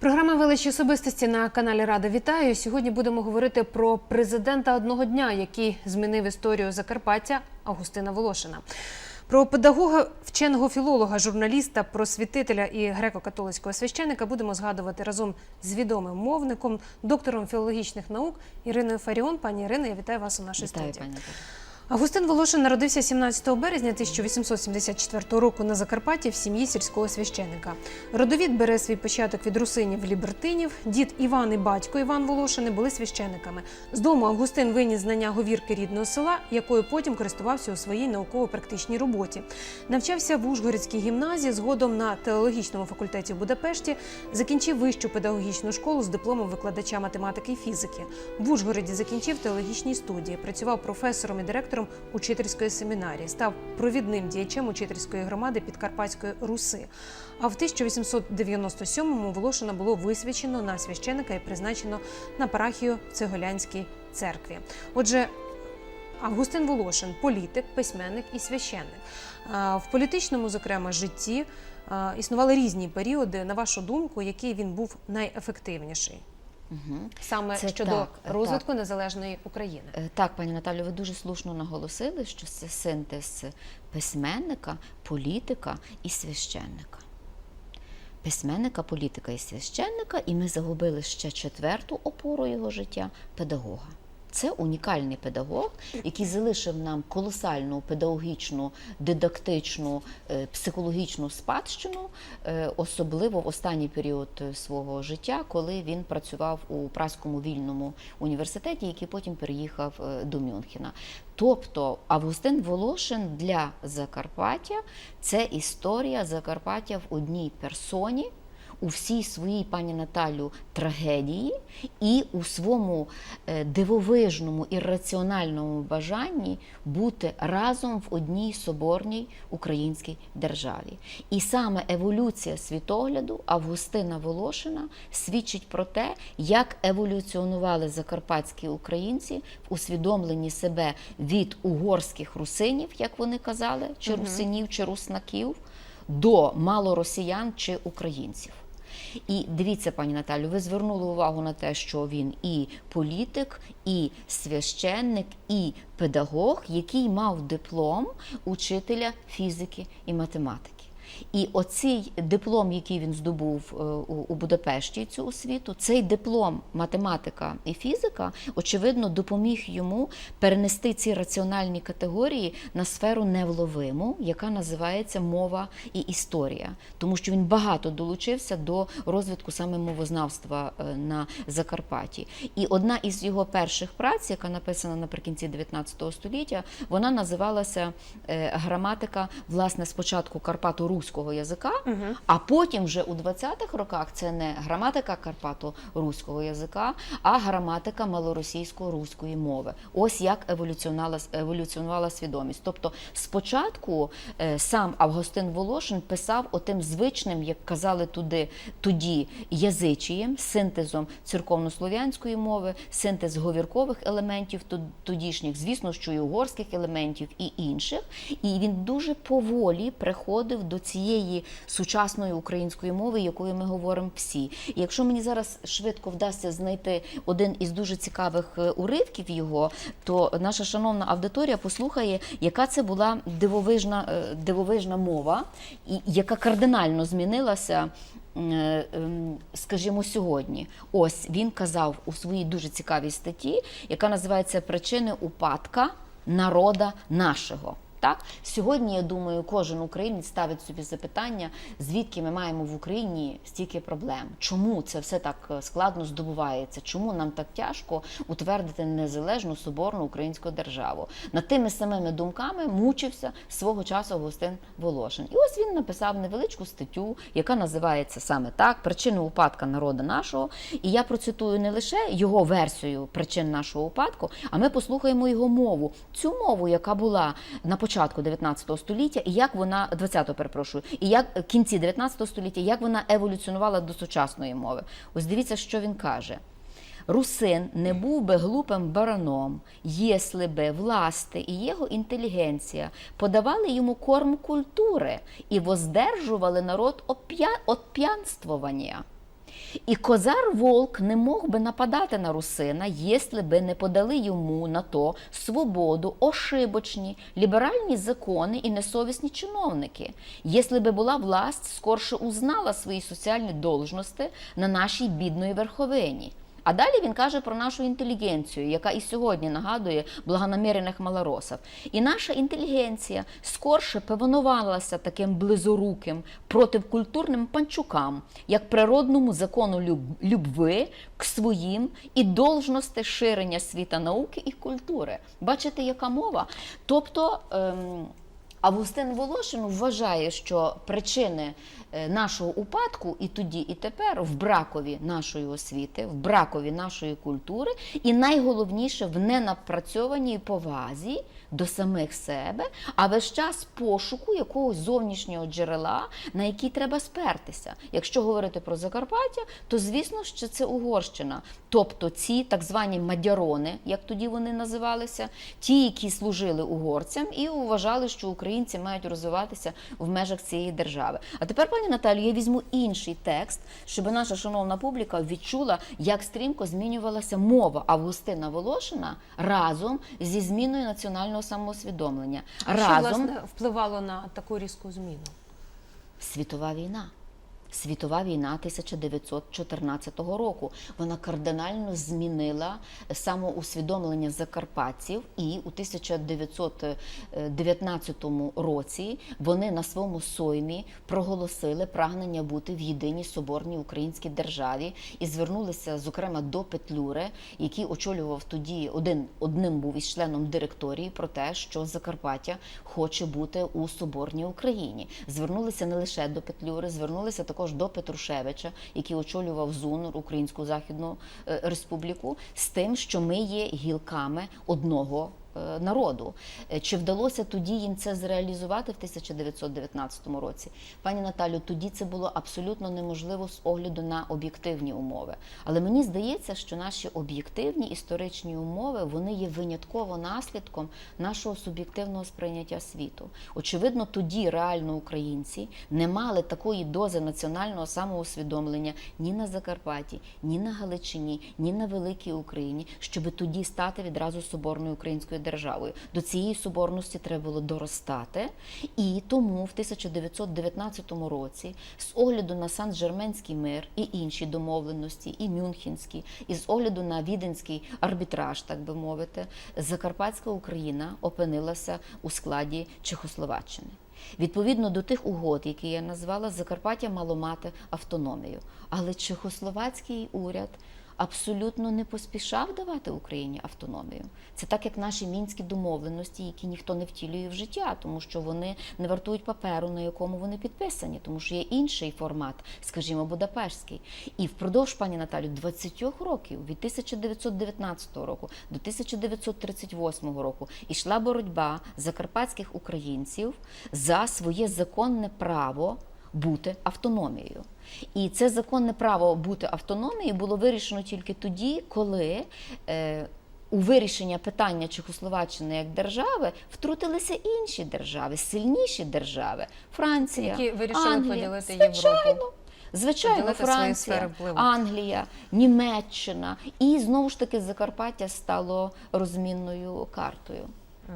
Програма величі особистості на каналі Рада вітаю. Сьогодні будемо говорити про президента одного дня, який змінив історію Закарпаття Августина Волошина. Про педагога, вченого філолога, журналіста, просвітителя і греко-католицького священика будемо згадувати разом з відомим мовником, доктором філологічних наук Іриною Фаріон. Пані Ірино, я вітаю вас у нашій Вітаю, студії. пані Наталя. Августин Волошин народився 17 березня 1874 року на Закарпатті в сім'ї сільського священика. Родовід бере свій початок від русинів лібертинів. Дід Іван і батько Іван Волошини були священиками. З дому Августин виніс знання говірки рідного села, якою потім користувався у своїй науково-практичній роботі. Навчався в Ужгородській гімназії, згодом на теологічному факультеті в Будапешті, закінчив вищу педагогічну школу з дипломом викладача математики і фізики. В Ужгороді закінчив теологічні студії, працював професором і директором учительської семінарії, став провідним діячем учительської громади Підкарпатської Руси. А в 1897-му Волошина було висвячено на священика і призначено на парахію в Цеголянській церкві. Отже, Августин Волошин політик, письменник і священник. В політичному, зокрема, житті існували різні періоди. На вашу думку, який він був найефективніший Мгм. саме Це щодо так, розвитку незалежної України? Е, Так, пані Наталю, ви дуже слушно наголосили, що це синтез письменника, політика і священника. Письменника, політика і священника, і ми загубили ще четверту опору його життя педагога. Це унікальний педагог, який залишив нам колосальну педагогічну, дидактичну, е, психологічну спадщину, е, особливо в останній період е, свого життя, коли він працював у Праському вільному університеті, який потім переїхав до Мюнхена. Тобто Августин Волошин для Закарпаття це історія Закарпаття в одній персоні у всій своїй пані Наталю трагедії і у своєму е, дивовижному ірраціональному бажанні бути разом в одній соборній українській державі. І саме еволюція світогляду Августина Волошина свідчить про те, як еволюціонували закарпатські українці в усвідомленні себе від угорських русинів, як вони казали, чи русинів, чи руснаків, до малоросіян чи українців. І дивіться, пані Наталю, ви звернули увагу на те, що він і політик, і священник, і педагог, який мав диплом учителя фізики і математики. І оцей диплом, який він здобув е, у Будапешті, цю освіту, цей диплом математика і фізика, очевидно, допоміг йому перенести ці раціональні категорії на сферу невловиму, яка називається мова і історія, тому що він багато долучився до розвитку саме мовознавства е, на Закарпатті. І одна із його перших праць, яка написана наприкінці 19 століття, вона називалася е, граматика, власне, спочатку карпато-руського язика, а потім вже у 20-х роках це не граматика карпато-руського язика, а граматика малоросійсько-руської мови. Ось як еволюціонувала, еволюціонувала свідомість. Тобто, спочатку е, сам Августин Волошин писав отим звичним, як казали туди тоді, язичієм, синтезом церковнослов'янської мови, синтез говіркових елементів тодішніх, звісно, що і угорських елементів і інших. І він дуже поволі приходив до цієї сучасної української мови, якою ми говоримо всі. І якщо мені зараз швидко вдасться знайти один із дуже цікавих е, уривків його, то наша шановна аудиторія послухає, яка це була дивовижна, е, дивовижна мова, і яка кардинально змінилася. е, Скажімо, сьогодні, ось він казав у своїй дуже цікавій статті, яка називається Причини упадка народа нашого. Так сьогодні я думаю, кожен українець ставить собі запитання, звідки ми маємо в Україні стільки проблем, чому це все так е, складно здобувається, чому нам так тяжко утвердити незалежну соборну українську державу. Над тими самими думками мучився свого часу Августин Волошин. І ось він написав невеличку статтю, яка називається саме так: причини упадка народу нашого. І я процитую не лише його версію причин нашого упадку, а ми послухаємо його мову, цю мову, яка була на початку 19 століття, і як вона 20-го, перепрошую, і як кінці 19 століття, як вона еволюціонувала до сучасної мови. Ось дивіться, що він каже. Русин не був би глупим бараном, єсли би власти і його інтелігенція подавали йому корм культури і воздержували народ от п'янствування. І козар Волк не мог би нападати на русина, якщо би не подали йому на то свободу, ошибочні, ліберальні закони і несовісні чиновники. Якщо би була власть скорше узнала свої соціальні должності на нашій бідної верховині. А далі він каже про нашу інтелігенцію, яка і сьогодні нагадує благонамірених малоросів. І наша інтелігенція скорше повинувалася таким близоруким противкультурним панчукам, як природному закону люб- любви к своїм і должності ширення світа науки і культури. Бачите, яка мова? Тобто. Ем, Августин Волошин вважає, що причини е, нашого упадку і тоді, і тепер в бракові нашої освіти, в бракові нашої культури, і найголовніше в ненапрацьованій повазі до самих себе, а весь час пошуку якогось зовнішнього джерела, на який треба спертися. Якщо говорити про Закарпаття, то звісно, що це Угорщина. Тобто ці так звані мадярони, як тоді вони називалися, ті, які служили угорцям і вважали, що українці мають розвиватися в межах цієї держави. А тепер, пані Наталію, я візьму інший текст, щоб наша шановна публіка відчула, як стрімко змінювалася мова Августина Волошина разом зі зміною національного самоусвідомлення. А що власне впливало на таку різку зміну? Світова війна. Світова війна 1914 року. Вона кардинально змінила самоусвідомлення закарпатців, і у 1919 році вони на своєму соймі проголосили прагнення бути в єдиній соборній українській державі і звернулися, зокрема, до Петлюри, який очолював тоді один одним був із членом директорії про те, що Закарпаття хоче бути у соборній Україні. Звернулися не лише до Петлюри, звернулися також до Петрушевича, який очолював ЗУНР Українську Західну е, Республіку, з тим, що ми є гілками одного. Е, Народу Е, чи вдалося тоді їм це зреалізувати в 1919 році? Пані Наталю, тоді це було абсолютно неможливо з огляду на об'єктивні умови. Але мені здається, що наші об'єктивні історичні умови вони є винятково наслідком нашого суб'єктивного сприйняття світу. Очевидно, тоді реально українці не мали такої дози національного самоусвідомлення ні на Закарпатті, ні на Галичині, ні на Великій Україні, щоб тоді стати відразу соборною українською державою. До цієї соборності треба було доростати, і тому в 1919 році, з огляду на Сан-Жерменський мир і інші домовленості, і Мюнхенські, і з огляду на віденський арбітраж, так би мовити, Закарпатська Україна опинилася у складі Чехословаччини. Відповідно до тих угод, які я назвала, Закарпаття мало мати автономію. Але чехословацький уряд абсолютно не поспішав давати Україні автономію. Це так, як наші мінські домовленості, які ніхто не втілює в життя, тому що вони не вартують паперу, на якому вони підписані, тому що є інший формат, скажімо, Будапештський. І впродовж, пані Наталю, 20 років, від 1919 року до 1938 року, ішла боротьба закарпатських українців за своє законне право бути автономією. І це законне право бути автономією було вирішено тільки тоді, коли е, у вирішення питання Чехословаччини як держави втрутилися інші держави, сильніші держави Франція, Які вирішили Англія. поділити Звичайно. Європу. Звичайно, Франція. Англія, Німеччина. І знову ж таки Закарпаття стало розмінною картою.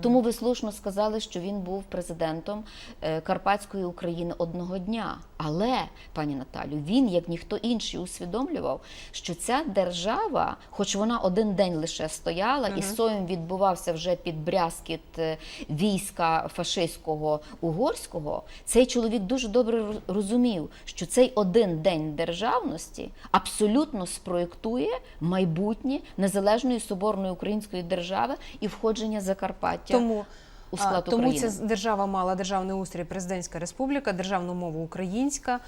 Тому ви слушно сказали, що він був президентом е, Карпатської України одного дня. Але, пані Наталю, він, як ніхто інший, усвідомлював, що ця держава, хоч вона один день лише стояла, і соєм відбувався вже під брязкіт е, війська фашистського угорського, цей чоловік дуже добре розумів, що цей один день державності абсолютно спроєктує майбутнє незалежної соборної української держави і входження Закарпаття Тому у склад тому України. ця держава мала державний устрій президентська республіка, державну мову українська.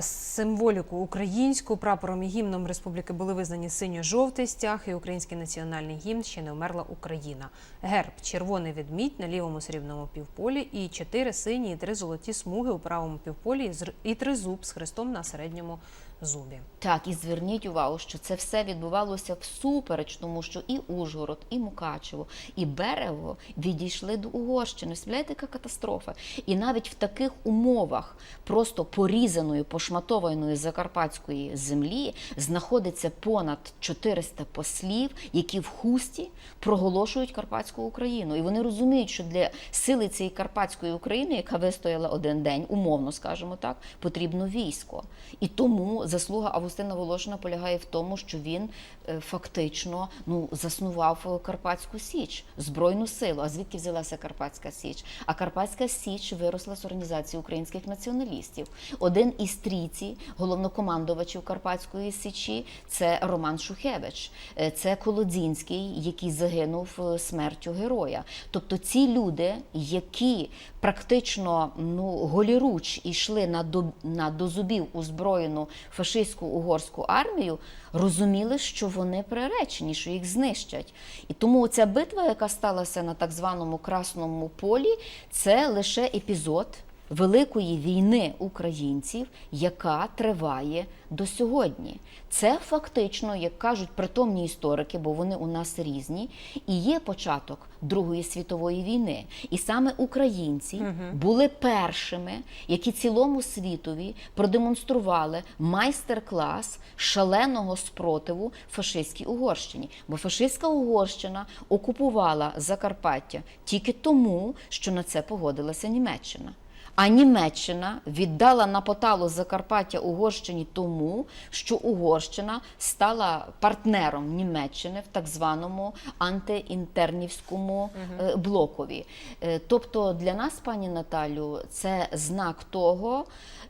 Символіку українську прапором і гімном республіки були визнані синьо-жовтий стяг і український національний гімн ще не вмерла Україна. Герб червоний ведмідь на лівому срібному півполі і чотири сині і три золоті смуги у правому півполі і і тризуб з хрестом на середньому зубі. Так, і зверніть увагу, що це все відбувалося всупереч, тому що і Ужгород, і Мукачево, і Берегово відійшли до Угорщини. Уявляєте, яка катастрофа? І навіть в таких умовах просто порізаної, пошматованої закарпатської землі знаходиться понад 400 послів, які в хусті проголошують Карпатську Україну. І вони розуміють, що для сили цієї Карпатської України, яка вистояла один день, умовно скажімо так, потрібно військо. І тому заслуга Августина Волошина полягає в тому, що він е, фактично ну, заснував Карпатську Січ, Збройну силу. А звідки взялася Карпатська Січ? А Карпатська Січ виросла з організації українських націоналістів. Один із трійці головнокомандувачів Карпатської Січі це Роман Шухевич, Е, це Колодзінський, який загинув е, смертю героя. Тобто ці люди, які практично ну, голіруч йшли на до, на до зубів озброєну фашистську угорську армію, розуміли, що вони приречені, що їх знищать. І тому ця битва, яка сталася на так званому Красному полі, це лише епізод. Великої війни українців, яка триває до сьогодні. Це фактично, як кажуть притомні історики, бо вони у нас різні, і є початок Другої світової війни. І саме українці були першими, які цілому світові продемонстрували майстер-клас шаленого спротиву фашистській Угорщині. Бо фашистська Угорщина окупувала Закарпаття тільки тому, що на це погодилася Німеччина. А Німеччина віддала на поталу Закарпаття Угорщині тому, що Угорщина стала партнером Німеччини в так званому антиінтернівському е, блокові. Е, Тобто для нас, пані Наталю, це знак того,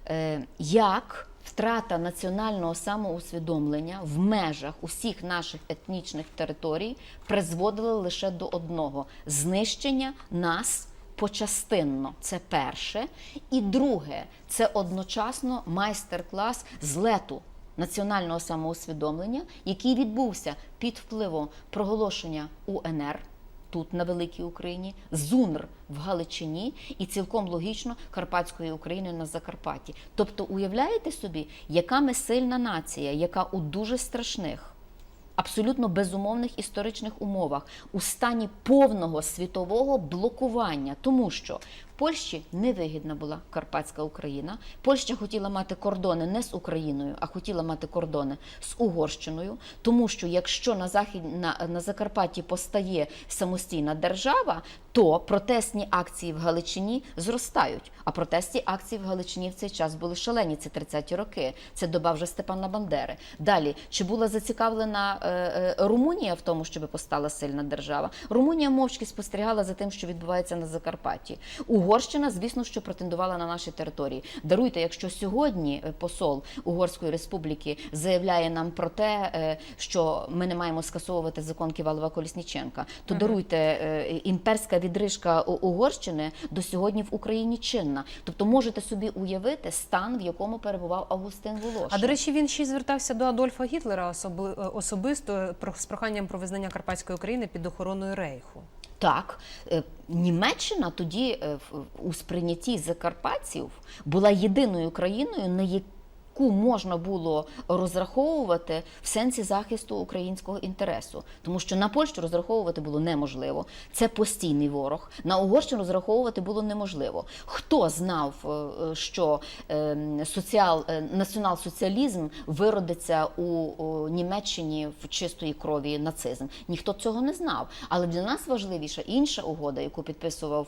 е, як втрата національного самоусвідомлення в межах усіх наших етнічних територій призводила лише до одного знищення нас почастинно. Це перше. І друге, це одночасно майстер-клас злету національного самоусвідомлення, який відбувся під впливом проголошення УНР. Тут на великій Україні, ЗУНР в Галичині і цілком логічно Карпатської України на Закарпатті. Тобто, уявляєте собі, яка ми сильна нація, яка у дуже страшних абсолютно безумовних історичних умовах у стані повного світового блокування, тому що Польщі невигідна була Карпатська Україна. Польща хотіла мати кордони не з Україною, а хотіла мати кордони з Угорщиною, тому що якщо на захід на, на Закарпатті постає самостійна держава, то протестні акції в Галичині зростають. А протестні акції в Галичині в цей час були шалені. Це 30-ті роки. Це доба вже Степана Бандери. Далі чи була зацікавлена е, е, Румунія в тому, щоб постала сильна держава? Румунія мовчки спостерігала за тим, що відбувається на Закарпатті. Угорщина, звісно, що претендувала на наші території. Даруйте, якщо сьогодні е, посол Угорської республіки заявляє нам про те, е, що ми не маємо скасовувати закон Ківалова Колісніченка, то даруйте е, імперська відрижка Угорщини до сьогодні в Україні чинна. Тобто можете собі уявити стан, в якому перебував Августин Волошин. А до речі, він ще й звертався до Адольфа Гітлера особи- особисто про- з проханням про визнання Карпатської України під охороною Рейху. Так, е, Німеччина тоді е, у сприйнятті закарпатців була єдиною країною, на яку можна було розраховувати в сенсі захисту українського інтересу, тому що на Польщу розраховувати було неможливо. Це постійний ворог. На Угорщину розраховувати було неможливо. Хто знав, е, е, що е, соціал, е, націонал-соціалізм виродиться у, Німеччині в чистої крові нацизм? Ніхто цього не знав. Але для нас важливіша інша угода, яку підписував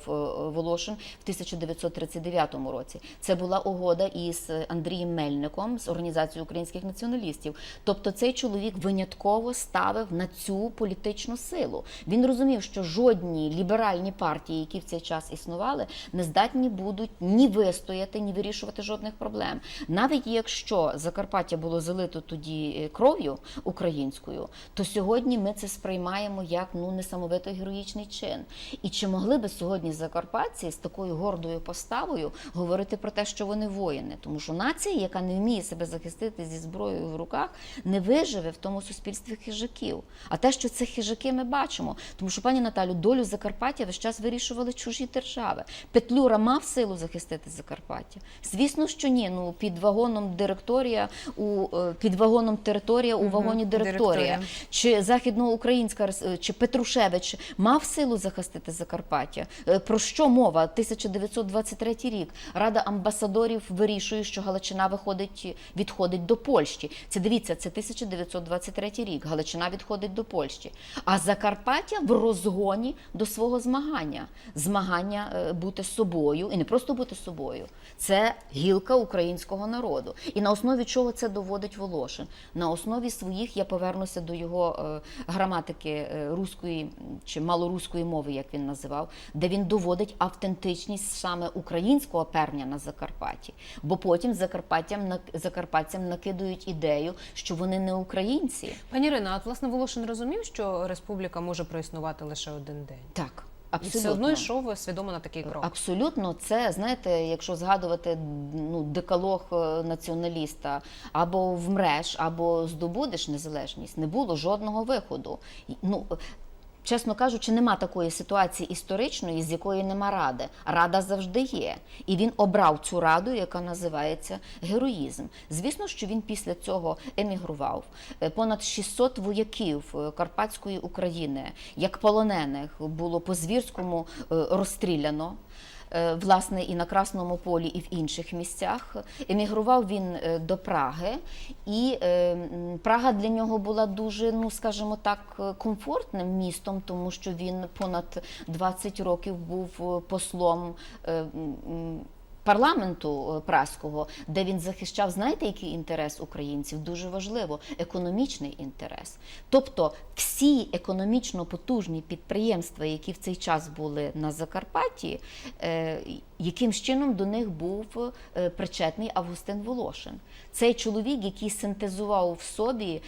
Волошин в 1939 році. Це була угода із Андрієм Мельником з організацією українських націоналістів. Тобто цей чоловік винятково ставив на цю політичну силу. Він розумів, що жодні ліберальні партії, які в цей час існували, не здатні будуть ні вистояти, ні вирішувати жодних проблем. Навіть якщо Закарпаття було залито тоді е, кров'ю українською, то сьогодні ми це сприймаємо як ну несамовито героїчний чин. І чи могли би сьогодні закарпатці з такою гордою поставою говорити про те, що вони воїни? Тому що нація, яка не вміє вміє себе захистити зі зброєю в руках, не виживе в тому суспільстві хижаків. А те, що це хижаки, ми бачимо. Тому що, пані Наталю, долю Закарпаття весь час вирішували чужі держави. Петлюра мав силу захистити Закарпаття? Звісно, що ні. Ну під вагоном директорія у е, під вагоном територія у вагоні директорія. директорія. Чи західноукраїнська е, чи Петрушевич мав силу захистити Закарпаття? Е, Про що мова? 1923 рік. Рада амбасадорів вирішує, що Галичина виходить, відходить до Польщі. Це дивіться, це 1923 рік. Галичина відходить до Польщі. А Закарпаття в розгоні до свого змагання. Змагання е, бути собою, і не просто бути собою. Це гілка українського народу. І на основі чого це доводить Волошин? На основі своїх я повернуся до його е, граматики е, руської чи малоруської мови, як він називав, де він доводить автентичність саме українського перня на Закарпатті. Бо потім Закарпаттям закарпатцям накидують ідею, що вони не українці. Пані Ірина, а власне Волошин розумів, що республіка може проіснувати лише один день. Так, І абсолютно. все одно йшов свідомо на такий крок. Абсолютно, це знаєте, якщо згадувати ну, декалог е, націоналіста, або вмреш, або здобудеш незалежність, не було жодного виходу. Ну, чесно кажучи, нема такої ситуації історичної, з якої нема ради. Рада завжди є. І він обрав цю раду, яка називається героїзм. Звісно, що він після цього емігрував. Е, Понад 600 вояків е, Карпатської України, як полонених, було по звірському е, розстріляно. Е, Власне, і на Красному полі, і в інших місцях емігрував він е, до Праги, і е, Прага для нього була дуже, ну скажімо так, комфортним містом, тому що він понад 20 років був послом. Парламенту е, праського, де він захищав, знаєте, який інтерес українців? Дуже важливо економічний інтерес. Тобто всі економічно потужні підприємства, які в цей час були на Закарпатті, е, яким чином до них був е, причетний Августин Волошин. Цей чоловік, який синтезував в собі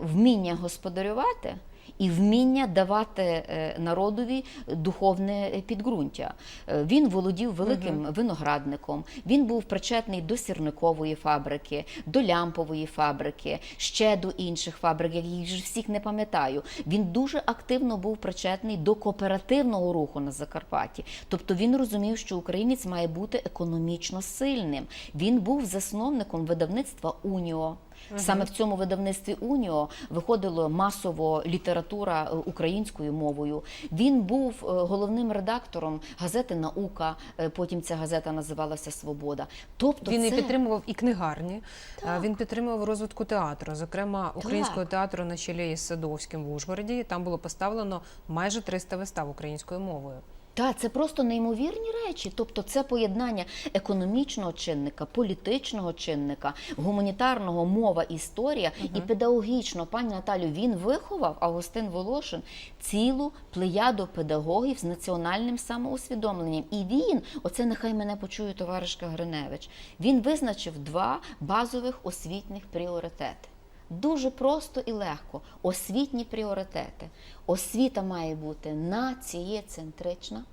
вміння господарювати і вміння давати е, народові духовне підґрунтя. Е, Він володів великим виноградником, він був причетний до сірникової фабрики, до лямпової фабрики, ще до інших фабрик, я їх ж всіх не пам'ятаю. Він дуже активно був причетний до кооперативного руху на Закарпатті. Тобто він розумів, що українець має бути економічно сильним. Він був засновником видавництва Уніо. Саме в цьому видавництві Уніо виходила масово література е, українською мовою. Він був е, головним редактором газети Наука. е, Потім ця газета називалася Свобода. Тобто Він і підтримував і книгарні, а, він підтримував розвитку театру, зокрема українського театру на чолі із Садовським в Ужгороді. Там було поставлено майже 300 вистав українською мовою. Так, це просто неймовірні речі. Тобто, це поєднання економічного чинника, політичного чинника, гуманітарного мова, історія і педагогічно. Пані Наталю, він виховав Августин Волошин цілу плеяду педагогів з національним самоусвідомленням. І він, оце нехай мене почує товаришка Гриневич, він визначив два базових освітніх пріоритети. Дуже просто і легко. Освітні пріоритети. Освіта має бути націєцентрична,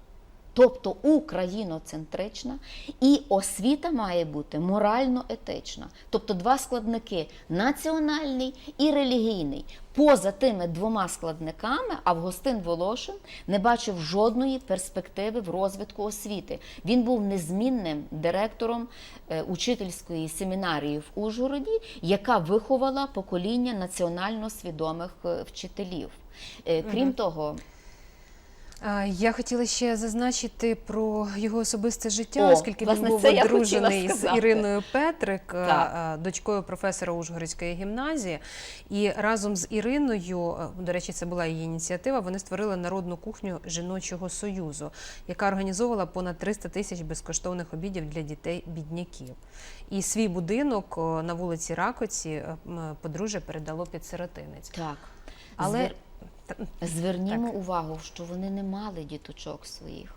тобто україноцентрична, і освіта має бути морально-етична. Тобто два складники національний і релігійний. Поза тими двома складниками Августин Волошин не бачив жодної перспективи в розвитку освіти. Він був незмінним директором е, учительської семінарії в Ужгороді, яка виховала покоління національно свідомих е, вчителів. Е, Крім того, А, Я хотіла ще зазначити про його особисте життя, О, оскільки він був одружений з. Іриною Петрик, Так. дочкою професора Ужгородської гімназії. І разом з Іриною, до речі, це була її ініціатива. Вони створили народну кухню жіночого союзу, яка організовувала понад 300 тисяч безкоштовних обідів для дітей бідняків. І свій будинок на вулиці Ракоці е, подружжя передало під сиротинець. так. Але Звер- так. Звернімо увагу, що вони не мали діточок своїх,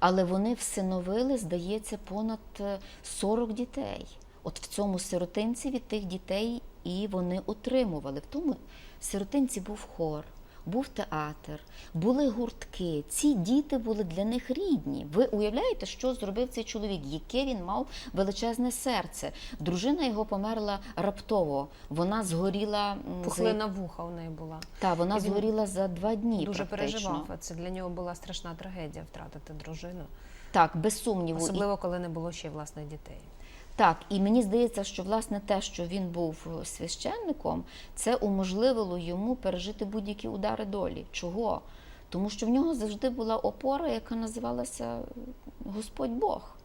але вони всиновили, здається, понад е, 40 дітей. От в цьому сиротинці від тих дітей і вони отримували. В тому сиротинці був хор. Був театр, були гуртки. Ці діти були для них рідні. Ви уявляєте, що зробив цей чоловік? Яке він мав величезне серце? Дружина його померла раптово. Вона згоріла Пухлина вуха у неї була. та вона І він згоріла за два дні. Дуже практично. переживав. Це для нього була страшна трагедія втратити дружину, Так, без сумніву. Особливо коли не було ще власних дітей. Так, і мені здається, що власне те, що він був священником, це уможливило йому пережити будь-які удари долі. Чого? Тому що в нього завжди була опора, яка називалася Господь Бог.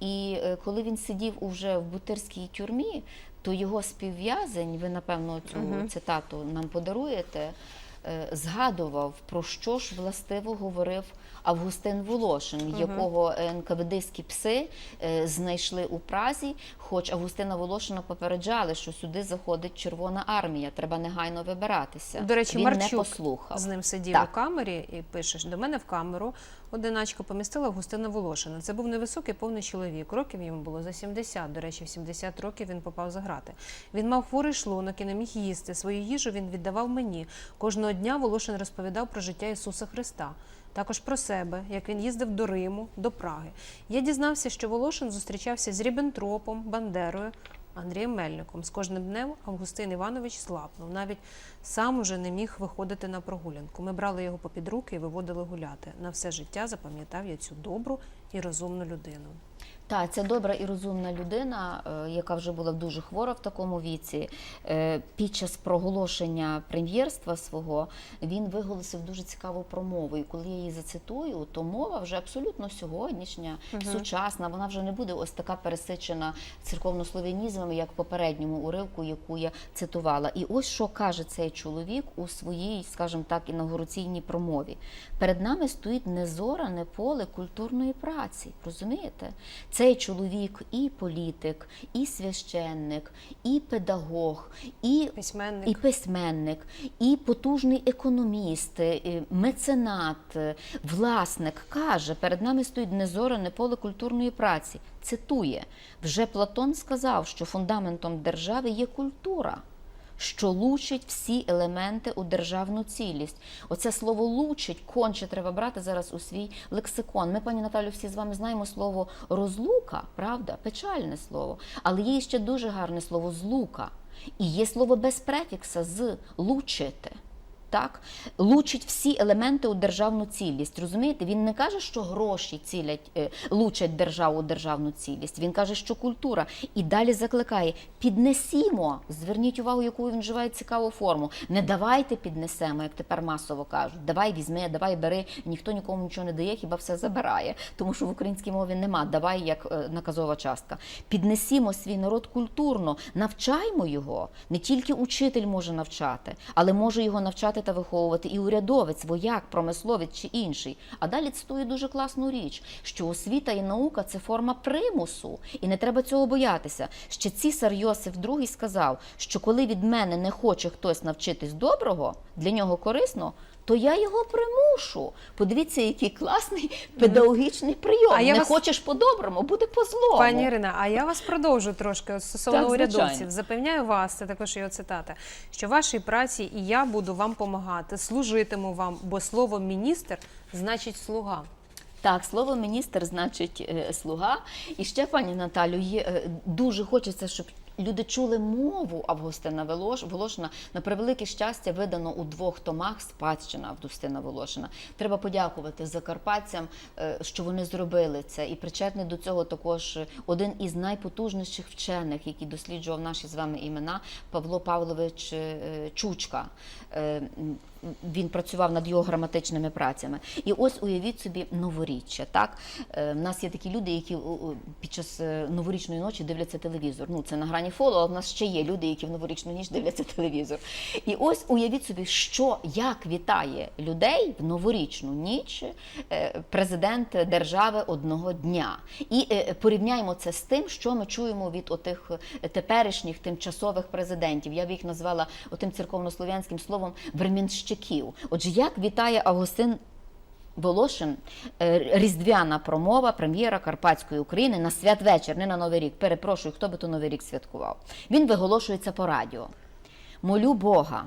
І е, коли він сидів уже в бутирській тюрмі, то його співв'язень, ви напевно цю Мгм. цитату нам подаруєте, е, згадував про що ж властиво говорив Августин Волошин, якого НКВДські пси е, знайшли у Празі. Хоч Августина Волошина попереджали, що сюди заходить Червона армія, треба негайно вибиратися. До речі, він Марчук не послухав. з ним сидів Так. у камері і пишеш до мене в камеру. Одиначко помістила Августина Волошина. Це був невисокий повний чоловік. Років йому було за 70. До речі, в 70 років він попав за грати. Він мав хворий шлунок і не міг їсти. Свою їжу він віддавав мені. Кожного дня Волошин розповідав про життя Ісуса Христа. Також про себе, як він їздив до Риму, до Праги. Я дізнався, що Волошин зустрічався з Рібентропом, Бандерою, Андрієм Мельником. З кожним днем Августин Іванович слабнув. Навіть сам уже не міг виходити на прогулянку. Ми брали його попід руки і виводили гуляти. На все життя запам'ятав я цю добру і розумну людину. Так, це добра і розумна людина, е, яка вже була дуже хвора в такому віці. Е, Під час проголошення прем'єрства свого він виголосив дуже цікаву промову. І коли я її зацитую, то мова вже абсолютно сьогоднішня, сучасна. Вона вже не буде ось така пересичена церковнослов'янізмами, як в попередньому уривку, яку я цитувала. І ось що каже цей чоловік у своїй, скажімо так, інаугураційній промові. Перед нами стоїть незоране поле культурної праці. Розумієте? Цей чоловік і політик, і священник, і педагог, і Письменник. і письменник, і потужний економіст, і меценат, е, власник каже, перед нами стоїть незоране поле культурної праці. Цитує, вже Платон сказав, що фундаментом держави є культура. Що лучить всі елементи у державну цілість. Оце слово лучить конче треба брати зараз у свій лексикон. Ми, пані Наталю, всі з вами знаємо слово розлука, правда? Печальне слово. Але є ще дуже гарне слово злука. І є слово без префікса з лучити. Так, лучить всі елементи у державну цілість. Розумієте, він не каже, що гроші цілять, е, лучать державу у державну цілість. Він каже, що культура. І далі закликає: піднесімо. Зверніть увагу, яку він вживає цікаву форму. Не давайте піднесемо, як тепер масово кажуть. Давай візьми, давай бери. Ніхто нікому нічого не дає, хіба все забирає. Тому що в українській мові нема. Давай як е, наказова частка. Піднесімо свій народ культурно, навчаймо його. Не тільки учитель може навчати, але може його навчати та виховувати і урядовець, вояк, промисловець чи інший. А далі цитує дуже класну річ, що освіта і наука це форма примусу, і не треба цього боятися. Ще цісар Йосиф II сказав, що коли від мене не хоче хтось навчитись доброго, для нього корисно. То я його примушу. Подивіться, який класний педагогічний прийом. А я не вас- хочеш по-доброму, буде по-злому. Пані Ірина, а я вас продовжу трошки стосовно Так, звичайно. урядовців. Запевняю вас, це також його цитата, що в вашій праці і я буду вам допомагати, служитиму вам, бо слово міністр значить слуга. Так, слово міністр значить е, слуга. І ще, пані Наталю, є е, дуже хочеться, щоб. Люди чули мову Августина Волош- Волошина. На превелике щастя, видано у двох томах спадщина Августина Волошина. Треба подякувати закарпатцям, е, що вони зробили це. І причетний до цього також е, один із найпотужніших вчених, який досліджував наші з вами імена, Павло Павлович е, Чучка. Він працював над його граматичними працями. І ось уявіть собі новоріччя. Так Е, в нас є такі люди, які під час е, новорічної ночі дивляться телевізор. Ну це на грані фолу, але в нас ще є люди, які в новорічну ніч дивляться телевізор. І ось уявіть собі, що як вітає людей в новорічну ніч е, президент держави одного дня. І порівняємо це з тим, що ми чуємо від отих теперішніх тимчасових президентів. Я б їх назвала отим церковнослов'янським словом временщиків. Отже, як вітає Августин Волошин, е, різдвяна промова прем'єра Карпатської України на святвечір, не на Новий рік. Перепрошую, хто би то Новий рік святкував. Він виголошується по радіо. Молю Бога,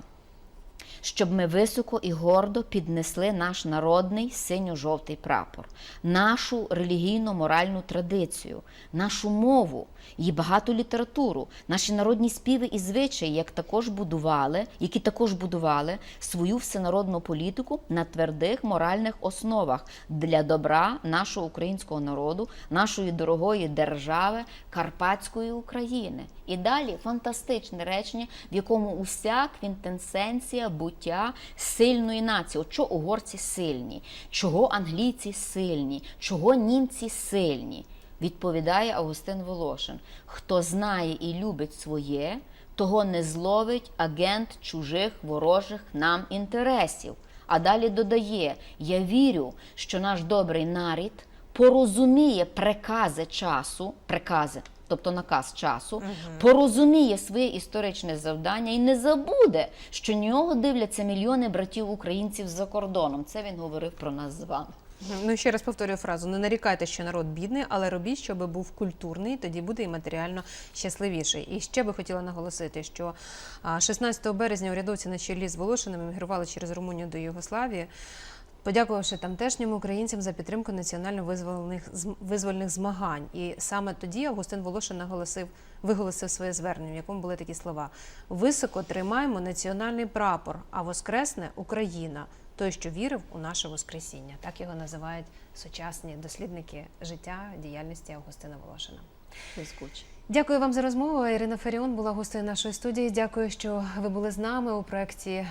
щоб ми високо і гордо піднесли наш народний синьо-жовтий прапор, нашу релігійно-моральну традицію, нашу мову, її багату літературу, наші народні співи і звичаї, як також будували, які також будували свою всенародну політику на твердих моральних основах для добра нашого українського народу, нашої дорогої держави Карпатської України. І далі фантастичне речення, в якому уся квінтенсенція буття сильної нації. От чого угорці сильні, чого англійці сильні, чого німці сильні. Відповідає Августин Волошин: хто знає і любить своє, того не зловить агент чужих ворожих нам інтересів. А далі додає: Я вірю, що наш добрий нарід порозуміє прикази часу, прикази, тобто наказ часу, порозуміє своє історичне завдання і не забуде, що нього дивляться мільйони братів українців за кордоном. Це він говорив про нас з вами. Ну ще раз повторюю фразу: не нарікайте, що народ бідний, але робіть, щоб був культурний, тоді буде і матеріально щасливіший. І ще би хотіла наголосити, що а, 16 березня урядовці на чолі з Волошиним емігрували через Румунію до Югославії. Подякувавши тамтешнім українцям за підтримку національно визвольних визвольних змагань, і саме тоді Августин Волошин наголосив, виголосив своє звернення, в якому були такі слова: високо тримаємо національний прапор, а воскресне Україна, той, що вірив у наше Воскресіння. Так його називають сучасні дослідники життя діяльності Августина Волошина. Блискуче. Дякую вам за розмову. Ірина Фаріон була гостею нашої студії. Дякую, що ви були з нами у проєкті